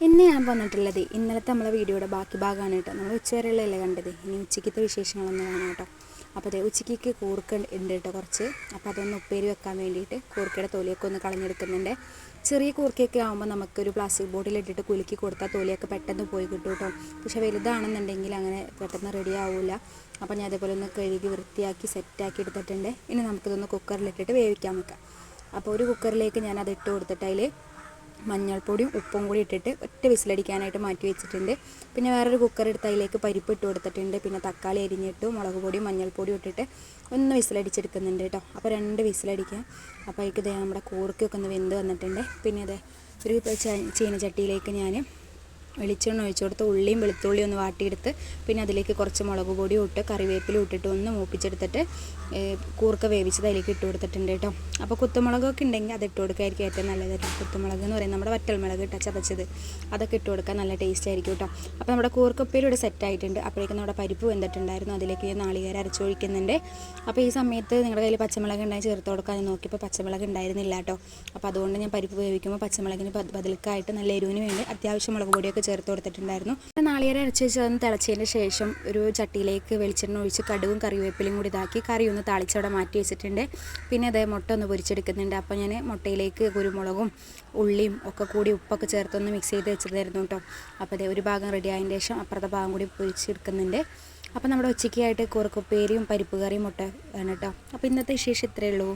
ഇന്ന് ഞാൻ വന്നിട്ടുള്ളത് ഇന്നലത്തെ നമ്മളെ വീഡിയോയുടെ ബാക്കി ഭാഗമാണ് കേട്ടോ. നമ്മൾ ഉച്ചവരെയുള്ളതല്ലേ കണ്ടത്? ഇനി ഉച്ചയ്ക്കത്തെ വിശേഷങ്ങളൊന്നും കാണാം കേട്ടോ. അപ്പോൾ അതെ ഉച്ചയ്ക്ക് കൂർക്ക ഉണ്ട് കേട്ടോ കുറച്ച്. അപ്പോൾ അതൊന്ന് ഉപ്പേരി വെക്കാൻ വേണ്ടിയിട്ട് കൂർക്കയുടെ തൊലിയൊക്കെ ഒന്ന് കളഞ്ഞെടുക്കുന്നുണ്ട്. ചെറിയ കൂർക്കയൊക്കെ ആകുമ്പോൾ നമുക്കൊരു പ്ലാസ്റ്റിക് ബോട്ടിൽ ഇട്ടിട്ട് കുലുക്കി കൊടുത്താൽ തൊലിയൊക്കെ പെട്ടെന്ന് പോയി കിട്ടും കേട്ടോ. പക്ഷേ വലുതാണെന്നുണ്ടെങ്കിൽ അങ്ങനെ പെട്ടെന്ന് റെഡി ആവില്ല അപ്പോൾ ഞാൻ അതേപോലെ ഒന്ന് കഴുകി വൃത്തിയാക്കി സെറ്റാക്കി എടുത്തിട്ടുണ്ട്. ഇനി നമുക്കിതൊന്ന് കുക്കറിലിട്ടിട്ട് വേവിക്കാൻ വെക്കാം. അപ്പോൾ ഒരു കുക്കറിലേക്ക് ഞാൻ അത് ഇട്ട് കൊടുത്തിട്ട് അതിൽ മഞ്ഞൾപ്പൊടിയും ഉപ്പും കൂടി ഇട്ടിട്ട് ഒറ്റ വിസിലടിക്കാനായിട്ട് മാറ്റി വെച്ചിട്ടുണ്ട്. പിന്നെ വേറൊരു കുക്കർ എടുത്ത് അതിലേക്ക് പരിപ്പ് ഇട്ട് കൊടുത്തിട്ടുണ്ട്. പിന്നെ തക്കാളി അരിഞ്ഞിട്ട് മുളക് പൊടിയും മഞ്ഞൾപ്പൊടിയും ഇട്ടിട്ട് ഒന്ന് വിസിലടിച്ചെടുക്കുന്നുണ്ട് കേട്ടോ. അപ്പോൾ രണ്ട് വിസിലടിക്കാം. അപ്പോൾ അതിലേക്ക് ഇതേ നമ്മുടെ കൂർക്കൊക്കെ ഒന്ന് വെന്ത് വന്നിട്ടുണ്ട്. പിന്നെ അതെ ഒരു ചീനച്ചട്ടിയിലേക്ക് ഞാൻ വെളിച്ചെണ്ണ ഒഴിച്ചു കൊടുത്ത് ഉള്ളിയും വെളുത്തുള്ളിയും ഒന്ന് വാട്ടിയെടുത്ത് പിന്നെ അതിലേക്ക് കുറച്ച് മുളക് പൊടി ഇട്ട് കറിവേപ്പില ഇട്ടിട്ട് ഒന്ന് മൂപ്പിച്ചെടുത്തിട്ട് കൂർക്ക വേവിച്ചത് അതിലേക്ക് ഇട്ട് കൊടുത്തിട്ടുണ്ട് കേട്ടോ. അപ്പോൾ കുത്തുമുളകൊക്കെ ഉണ്ടെങ്കിൽ അത് ഇട്ട് കൊടുക്കായിരിക്കും ഏറ്റവും നല്ലതായിരിക്കും. കുത്തുമുളക് എന്ന് പറയുന്നത് നമ്മുടെ വറ്റൽമുളക് ഇട്ട ചതച്ചത്. അതൊക്കെ ഇട്ട് കൊടുക്കാൻ നല്ല ടേസ്റ്റ് ആയിരിക്കും കേട്ടോ. അപ്പോൾ നമ്മുടെ കൂർക്കപ്പേരും ഇവിടെ സെറ്റ് ആയിട്ടുണ്ട്. അപ്പോഴേക്കും നമ്മുടെ പരിപ്പ് വെന്തിട്ടുണ്ടായിരുന്നു. അതിലേക്ക് നാളികേരം അരച്ചൊഴിക്കുന്നുണ്ട്. അപ്പോൾ ഈ സമയത്ത് നിങ്ങളുടെ കയ്യിൽ പച്ചമുളക് ഉണ്ടായി ചേർത്ത് കൊടുക്കാൻ നോക്കിയപ്പോൾ പച്ചമുളക് ഉണ്ടായിരുന്നില്ല കേട്ടോ. അപ്പോൾ അതുകൊണ്ട് ഞാൻ പരിപ്പ് വേവിക്കുമ്പോൾ പച്ചമുളകിന് ബദൽക്കായിട്ട് നല്ല എരിവിന് വേണ്ടി അത്യാവശ്യം മുളക് പൊടിയൊക്കെ ചേർത്ത് കൊടുത്തിട്ടുണ്ടായിരുന്നു. നാളികേരം അരച്ച് വെച്ച് അതൊന്ന് തിളച്ചതിന് ശേഷം ഒരു ചട്ടിയിലേക്ക് വെളിച്ചെണ്ണ ഒഴിച്ച് കടുവും കറിവേപ്പിലയും കൂടി ഇതാക്കി കറി ഒന്ന് താളിച്ചവിടെ മാറ്റി വെച്ചിട്ടുണ്ട്. പിന്നെ അതേ മുട്ട ഒന്ന് പൊരിച്ചെടുക്കുന്നുണ്ട്. അപ്പോൾ ഞാൻ മുട്ടയിലേക്ക് കുരുമുളകും ഉള്ളിയും ഒക്കെ കൂടി ഉപ്പൊക്കെ ചേർത്തൊന്ന് മിക്സ് ചെയ്ത് വെച്ചതായിരുന്നു കേട്ടോ. അപ്പോൾ അതേ ഒരു ഭാഗം റെഡി ആയതിന് ശേഷം അപ്പുറത്തെ ഭാഗം കൂടി പൊരിച്ചെടുക്കുന്നുണ്ട്. അപ്പോൾ നമ്മുടെ ഉച്ചയ്ക്കായിട്ട് കുറുക്കുപ്പേരിയും പരിപ്പ് കറിയും മുട്ട ആണ് കേട്ടോ. അപ്പോൾ ഇന്നത്തെ വിശേഷം ഇത്രയേ ഉള്ളൂ.